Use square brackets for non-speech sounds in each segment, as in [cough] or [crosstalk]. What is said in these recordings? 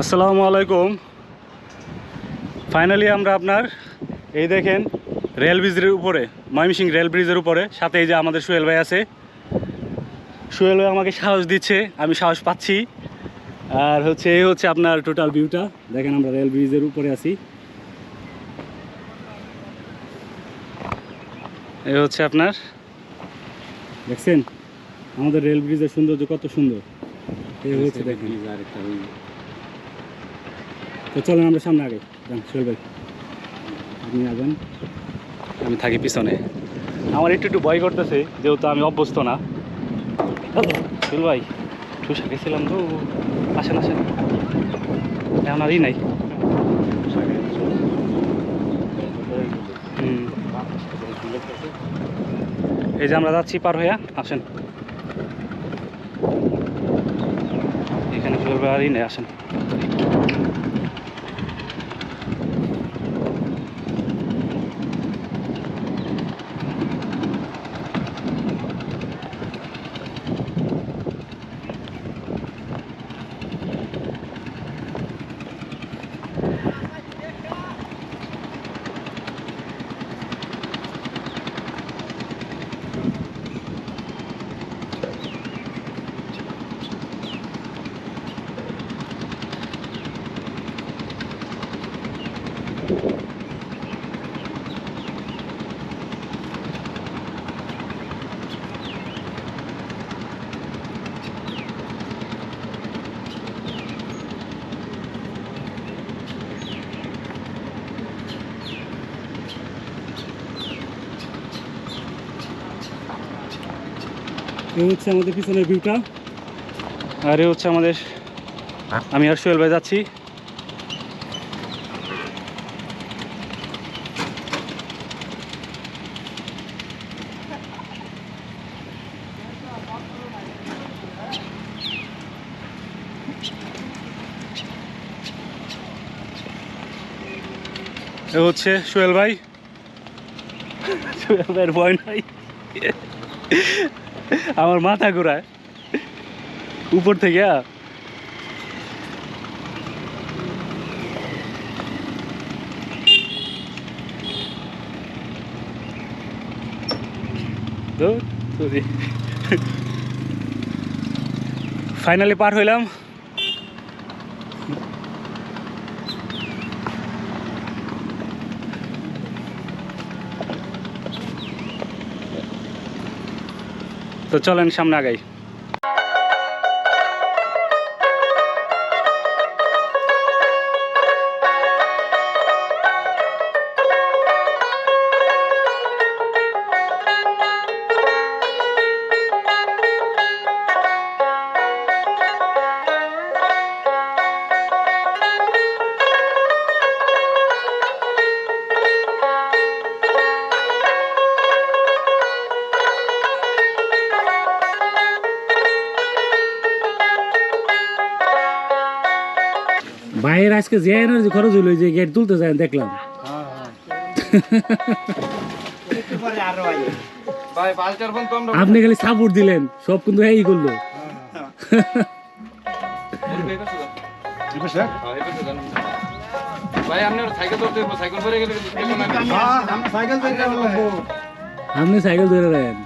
আসসালামু আলাইকুম। ফাইনালি আমরা আপনার এই দেখেন রেল ব্রিজের উপরে ময়মনসিং রেল ব্রিজের উপরে সাথে এই যে আমাদের সোহেল ভাই আছে। সোহেল ভাই আমাকে সাহস দিচ্ছে আমি সাহস পাচ্ছি। আর হচ্ছে এই হচ্ছে আপনার টোটাল ভিউটা দেখেন আমরা রেল ব্রিজের উপরে আছি। এই হচ্ছে আপনার দেখছেন? আমাদের রেল ব্রিজের সৌন্দর্য কত সুন্দর। এই হচ্ছে দেখেন। তো চলেন আমরা সামনে আগে যান, সোহেল ভাই। আপনি আগান আমি থাকি পিছনে। আমার একটু একটু ভয় করতেছে, যেহেতু আমি অভ্যস্ত না। সোহেল ভাই ঠুসা গেছিলাম তো। আসেন আসেন। এখন আরই নাই। এই যে আমরা যাচ্ছি পার হইয়া, আসেন। এখানে ভাই আরই নেই, আসেন। এই হচ্ছে আমাদের পিছনের ভিউটা। আর এ হচ্ছে আমাদের আমি আর সোহেল ভাই যাচ্ছি। এ হচ্ছে সোহেল ভাই। সোহেল ভাইয়ের ভয় নাই। আমার মাথা ঘোরায়। উপর থেকে ফাইনালি পার হইলাম। তো চলেন সামনে আগাই। যে এনার্জি খরচ হইল যে গেট তুলতে যায় দেখলাম। আপনি খালি সাপোর্ট দিলেন সব কিন্তু এই করল। আপনি সাইকেল ধরতে হইবো,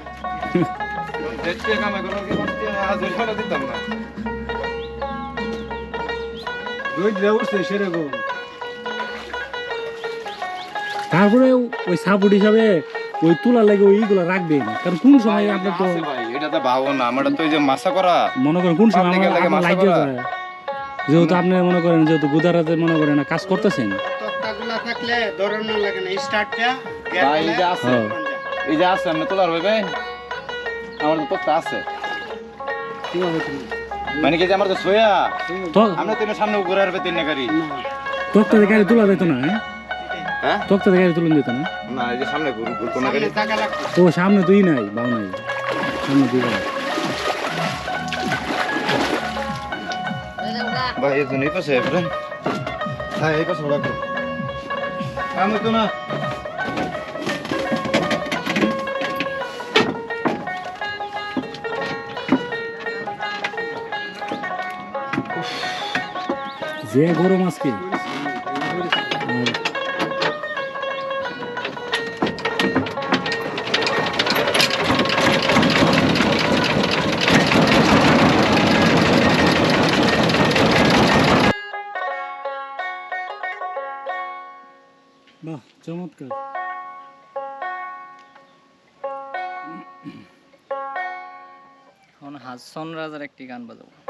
তারপরে ওই সাপোর্ট হিসাবে ওই তোলার লাগে ওইগুলো রাখবেন কারণ কোন সময় ভাই, আপনার তো এটা তো ভাবো না, আমারটা তো এই যে মাছা করা। মনে করেন কোন সময় আমার করা। যেহেতু আপনি মনে করেন যেহেতু গুদারাতে মনে করেন কাজ করতেছেন তক্তাগুলা থাকলে দৌড়ানো লাগে না স্টার্টটা ভাই, এই যে আছে, হ্যাঁ। এই যে আছে, তোলার হইবে? আমার তো তক্তা আছে। মানে কি যে আমার তো সোয়া? তো আমরা তো এর সামনে ঘুরে আসবে তিন গাড়ি। তক্তা দিয়ে গাড়ি তোলা যেত না হ্যাঁ? হ্যাঁ? তক্তা দিয়ে গাড়ি তুলন যেত না? না এই যে সামনে ঘুর ঘুর কোন গাড়ি ও সামনে তুই নাই বাউ নাই। সামনে তুই নাই। ভাই এই জন্য এই পাশে ফ্রেন্ড হ্যাঁ এই পাশে রাখো আমি তো না। যে গরম আজকে বাহ চমৎকার। এখন হাসন রাজার একটি গান বাজাবো।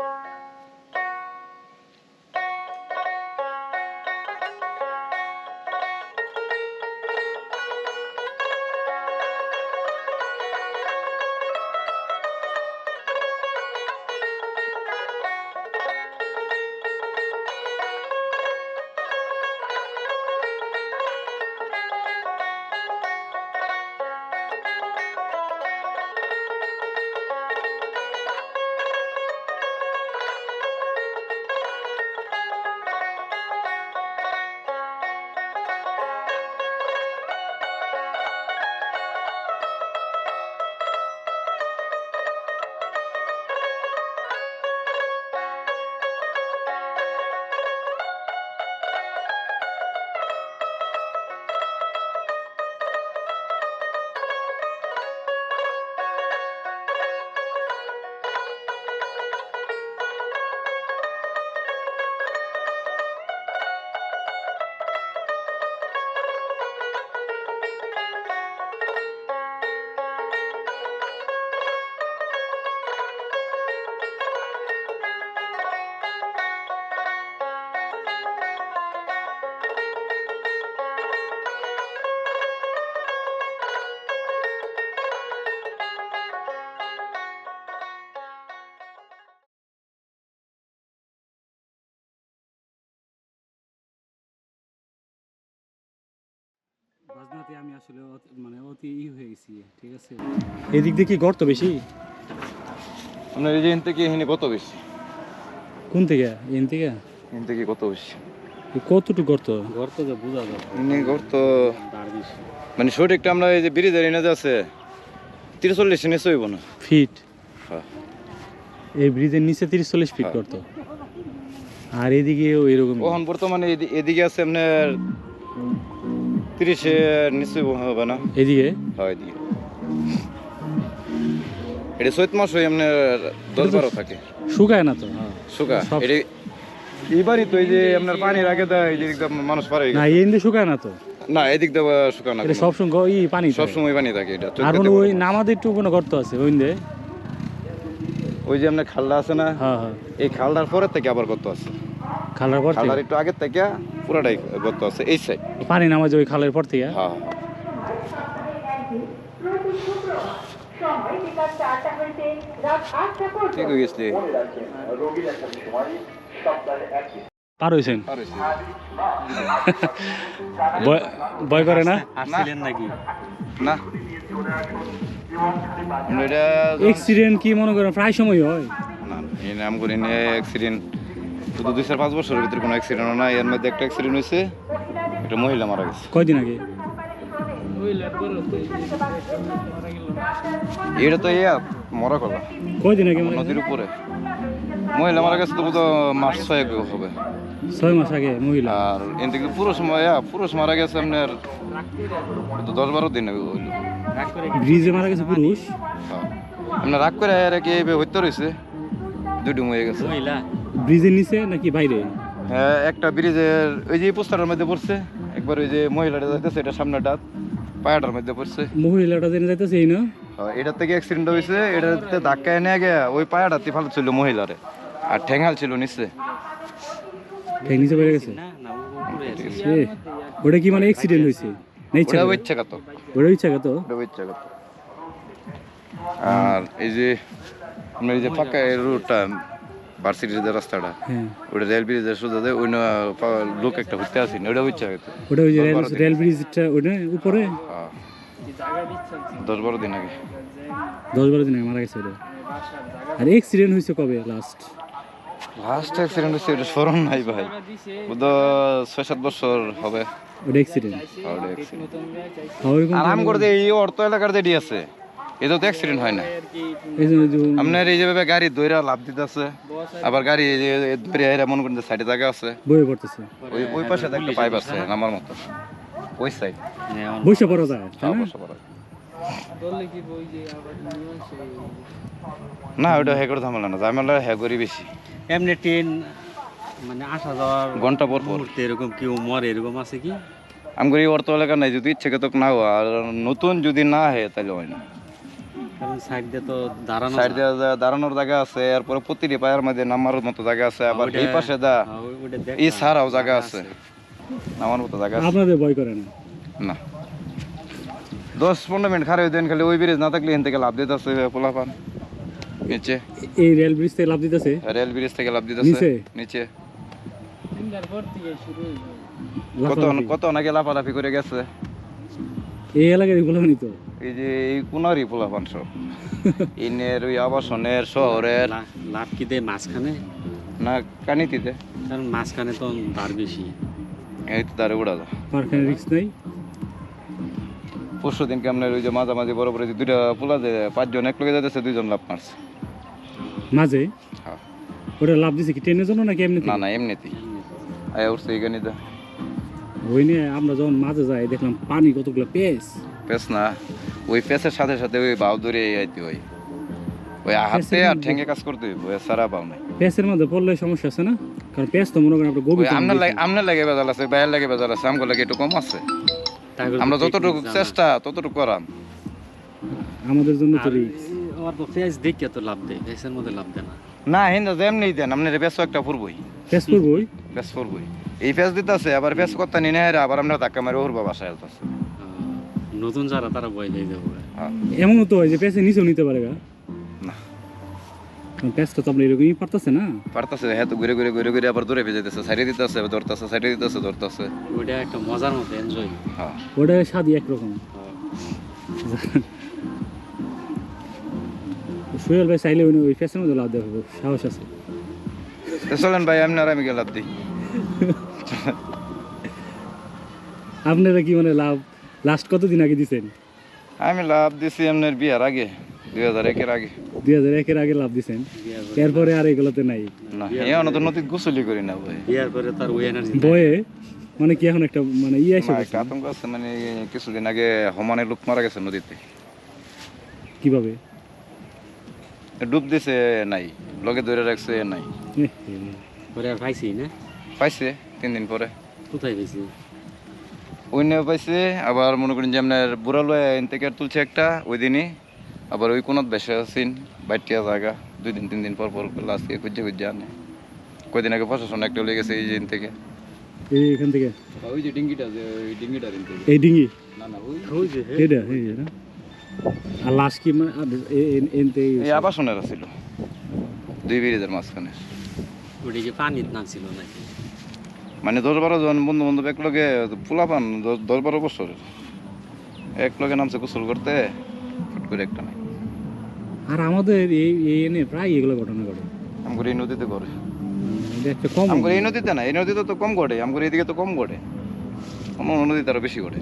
মানে অতি ই হয়ে গেছি ঠিক আছে? এদিক দিয়ে কি গর্ত বেশি? আপনার এই যে এখান থেকে এখানে কত বেশি। কোন থেকে? এন থেকে? এখান থেকে কত বেশি। কতটুকু গর্ত? গর্ত তো বোঝা যায়। এমনি ঘর তো তার বেশি। মানে সঠিকটা আমরা এই যে ব্রিজের এনে যে আছে তিরিচল্লিশ নিচে হইব না? ফিট? হ্যাঁ। এই ব্রিজের নিচে তিরিশ চল্লিশ ফিট হ্যাঁ। গর্ত? আর এদিকেও এরকম এখন বর্তমানে এদি- এদিকে আছে আপনার তিরিশের নিচে হবে না? এদিকে? হয় এদিকে। এটা চৈত মাস হয়ে আপনার দশ বারো থাকে। শুকায় না তো? হ্যাঁ। শুকা এটা তো এই যে আপনার পানির আগে দেয় এই দিক মানুষ পারে না এই শুকায় না তো? না এদিক দিয়ে শুকা না এটা সবসময় ই পানি সব সময় পানি থাকে এটা আর ওই। নামাদের একটু কোনো গর্ত আছে ওই দিয়ে ওই যে আপনার খালটা আছে না? হ্যাঁ এই খালটার পরের থেকে আবার গত আছে। খালের পর একটু আগের থেকে পুরাটাই গত আছে এই সাইড পানি নামা যায় ওই খালের পর থেকে? হ্যাঁ। ঠিক হয়ে গেছে। পার হয়েছেন [laughs] ভয়- করে না? আসছিলেন নাকি? না। এটা এক্সিডেন্ট কি মনে করেন? প্রায় সময় হয়। না এই নাম করি অ্যাক্সিডেন্ট শুধু দুই চার পাঁচ বছরের ভিতরে কোনো অ্যাক্সিডেন্ট না এর মধ্যে একটা অ্যাক্সিডেন্ট হয়েছে একটা মহিলা মারা গেছে। কয়দিন আগে? এটা তো ইয়া মরা কথা কয়দিন আগে নদীর উপরে। মহিলা মারা গেছে তো বোধ মাস ছয়েক হবে। ছয় মাস আগে মহিলা? আর এন থেকে পুরুষ ইয়া, পুরুষ মারা গেছে আপনার তো দশ বারো দিন হইল। ব্রিজে মারা গেছে পুরুষ হ্যাঁ। আপনার রাগ করে আর কি হইতে রয়েছে দুটো মরে গেছে। ব্রিজের নিচে নাকি বাইরে? হ্যাঁ একটা ব্রিজের ওই যে পোস্টারের মধ্যে পড়ছে একবার ওই যে মহিলাটা যাইতেছে এটা সামনেটা পায়াটার মধ্যে পড়ছে। মহিলাটা জেনে যাইতেছে এই না? হ্যাঁ, এটার থেকে অ্যাক্সিডেন্ট হয়েছে এটাতে ধাক্কা এনে আগে ওই পায়াটাতে ভালো ছিল মহিলারে আর ঠেঙ্গাল ছিল নিচে। ঠেক নিচে বেড়ে গেছে? ওটা কি মানে অ্যাক্সিডেন্ট হয়েছে? না ইচ্ছা ওটা করে? ইচ্ছাগত ওটা ইচ্ছাগত ওটা ইচ্ছাগত আর এই যে আপনার এই যে পাকা এই রোডটা ভার্সিটির যে রাস্তাটা হ্যাঁ। ওটা রেল ব্রিজের সোজা দেয় ওই লোক একটা ঘুরতে আসেনি ওটা ওটা ওই রেল বারো ব্রিজটা ওটা উপরে। দশ বারো দিন আগে। দশ বারো দিন আগে মারা গেছে ওটা আর অ্যাক্সিডেন্ট হয়েছে কবে লাস্ট লাস্ট অ্যাক্সিডেন্ট হচ্ছে এটা স্মরণ নাই ভাই। বোধ ছয় সাত বছর হবে। ওটা অ্যাক্সিডেন্ট ওটা accident। আর আম করতে এই অর্থ এলাকার যেটি আছে এটাও তো অ্যাক্সিডেন্ট হয় না। এই যে আপনার এই যেভাবে গাড়ি দইরা লাভ দিতেছে আবার গাড়ি এরা মনে করেন সাইডে জায়গা আছে পড়তেছে। ওই ওই পাশে তো একটা পাইপ আছে নামার মতো। ওই সাইড বসে পড়া যায় না? ওটা হ্যাঁ ঝামেলা না ঝামেলা হ্যাঁ করি বেশি। এমনি ট্রেন মানে আসা যাওয়ার ঘণ্টা পর পর। এরকম কেউ মরে এরকম আছে কি? আমি করি অর্থ এলাকা নাই যদি ইচ্ছে তো না হয় আর নতুন যদি না হয় তাহলে হয় না। কারণ সাইড দিয়ে তো দাঁড়ানো সাইড দিয়ে দাঁড়ানোর জায়গা আছে এরপরে প্রতিটি পায়ের মধ্যে নামার মতো জায়গা আছে আবার এই পাশে দা হ্যাঁ, ওই- ওইটা দেখ এই না। জায়গা আছে। নামার মতো জায়গা আছে। আপনাদের ভয় করে না? না। দশ পনেরো মিনিট খারাপ দেন খালি ওই ব্রিজ না থাকলে এখান থেকে লাভ দিতে আছে পোলাপান। নিচে। এই রেল ব্রিজ থেকে লাভ দিতেছে? রেল ব্রিজ থেকে লাভ দিতেছে। নিচে? কত। কত নাকি লাফালাফি করে গেছে। এই এলাকায় বলবেন তো? এই যে এই কোনারই পোলাপান সব। ইনের ওই আবাসনের শহরের। লাভ কি দেয় মাঝখানে? না কানিতিতে। কারণ মাঝখানে তো ধার বেশি। এই তো তারে উড়া পারখানে রিক্স নাই? পরশু দিনকে আপনার ওই যে মাঝামাঝি বড় বড় যে দুইটা পোলা যে পাঁচজন এক লোকে যাইতেছে দুইজন লাভ মারছে। মাঝে? হ্যাঁ। ওটা লাভ দিছে কি ট্রেনের জন্য নাকি এমনি না না এমনিতেই। আয়া উঠছে এই গানিতে। ওই নিয়ে আমরা যখন মাঝে যাই দেখলাম পানি কতগুলো পেস পেস না ওই পেসের সাথে সাথে ওই বাউ ধরে আইতে হয়। ওই হাতে আর ঠেঙ্গে কাজ করতে হইব ওই সারা বাউ নাই। পেসের মধ্যে পড়লে সমস্যা আছে না? কারণ পেস তো মনে করেন আপনার গভীর বেশি। লাগে আপনার লাগে বেজাল আছে বাইরের লাগে বেজাল আছে আমগুলো লাগে একটু কম আছে। আমরা যতটুকু চেষ্টা ততটুকু করাম। আমাদের জন্য তো আর আমার তো ফেস দেখে তো লাভ দেয় ফেসের মধ্যে লাভ দেয় না। না হিন্দা যেমনি দেন আপনার বেশ একটা ফুরবই পেস করবোই বেশ ফুরবই এই ফেস দিতে আছে আবার ফেস করতে নিনে হেরে আবার আমরা ধাক্কা মারি ওর বাসায় আসতেছে আহ, নতুন যারা তারা বয় লেগে যাব। এমনও তো হয় যে পেসে নিচেও নিতে পারে গা। পেস তো আপনি এরকমই পারতেছে না। পারতেছে হ্যাঁ তো ঘুরে ঘুরে ঘুরে ঘুরে আবার দূরে দিতেছে সাইডে দিতেছে ধরতেছে সাইডে দিতেছে ধরতেছে। ওইটা একটা মজার মতো এনজয় হ্যাঁ। ওটা স্বাদই একরকম। সোহেল ভাই চাইলে উনি ওই পেসের মধ্যে লাভ সাহস আছে। চলেন ভাই আপনি আর আমি গেলাম দিই। [laughs] [laughs] আপনারা কি মানে লাভ লাস্ট কতদিন আগে দিছেন? আমি লাভ দিছি আপনার বিয়ার আগে দুই হাজার একের আগে। দুই হাজার একের আগে লাভ দিছেন? এরপরে আর এগুলোতে নাই? না এখন তো নদীত গোসলি করি না ভাই। বিয়ার পরে তার ওই এনার্জি বয়ে মানে কি এখন একটা মানে ইয়ে এসে একটা আতঙ্ক আছে মানে কিছুদিন আগে হমানের লোক মারা গেছে নদীতে। কীভাবে? ডুব দিছে নাই লগে ধরে রাখছে নাই। না? পাইছে। তিন দিন পরে। কোথায় পাইছি? অন্য পাইছে আবার মনে করেন যে আপনার বুড়া লয়ে এন থেকে আর তুলছে একটা ওই দিনই আবার ওই কোনত বেসে আছেন বাইটিয়া জায়গা দুই দিন তিন দিন পর পর লাস্ট দিয়ে খুঁজে খুঁজে আনে। কয়দিন আগে প্রশাসন একটা লেগে গেছে এই দিন থেকে এই এখান থেকে? ওই যে ডিঙ্গিটা যে ওই ডিঙ্গিটা দিন থেকে এই ডিঙ্গি? না না ওই ওই যে এটা এই যে না? আর লাশ কি মানে এনতে এই আবাসনের ছিল দুই ব্রিজের মাঝখানে। ওটা কি পানির না ছিল নাকি? মানে দশ বারো জন বন্ধু বান্ধব এক লগে পোলা পান দশ বারো বছর। এক লগে নামছে গোসল করতে ফুট করে একটা নাই। আর আমাদের এই এই এনে প্রায় এগুলো ঘটনা ঘটে। আমগুলো এই নদীতে একটা কম আমগুলো এই নদীতে না এই নদীতে তো কম ঘটে। আমগুলো এইদিকে তো কম ঘটে। অন্য নদীতে আরও বেশি ঘটে।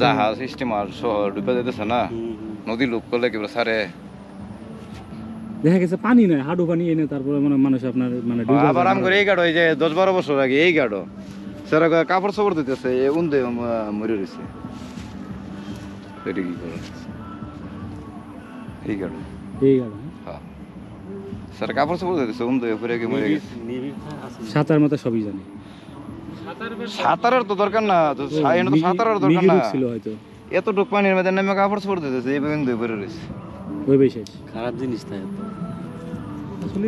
জাহাজ স্টিমার শহর ডুবে যেতেছে না। নদী লোক করলে কেবল সারে। দেখা গেছে পানি নাই হাডু পানি এনে তারপরে মানে মানুষ আপনার মানে আবার আম করে এই গাড়ো এই যে দশ বারো বছর আগে এই গাড়ো। সেরা কাপড় সাপড় দিতেছে উন্দে মরে রয়েছে। এটা কি করে এই গাড়ো। এই গাড়ি হ্যাঁ। স্যার কাপড় সাপড় দিতেছে উন্দে উপরে গিয়ে মরে গেছে। সাঁতার মাথা সবই জানে। সাঁতারের তো দরকার না তো সাঁতারের দরকার না। হয়তো। এতটুক পানির মধ্যে নেমে কাপড় সাপড় দিতেছে এই উন্দে উপরে রয়েছে। ওই বিশেষ খারাপ জিনিস তাই আসলে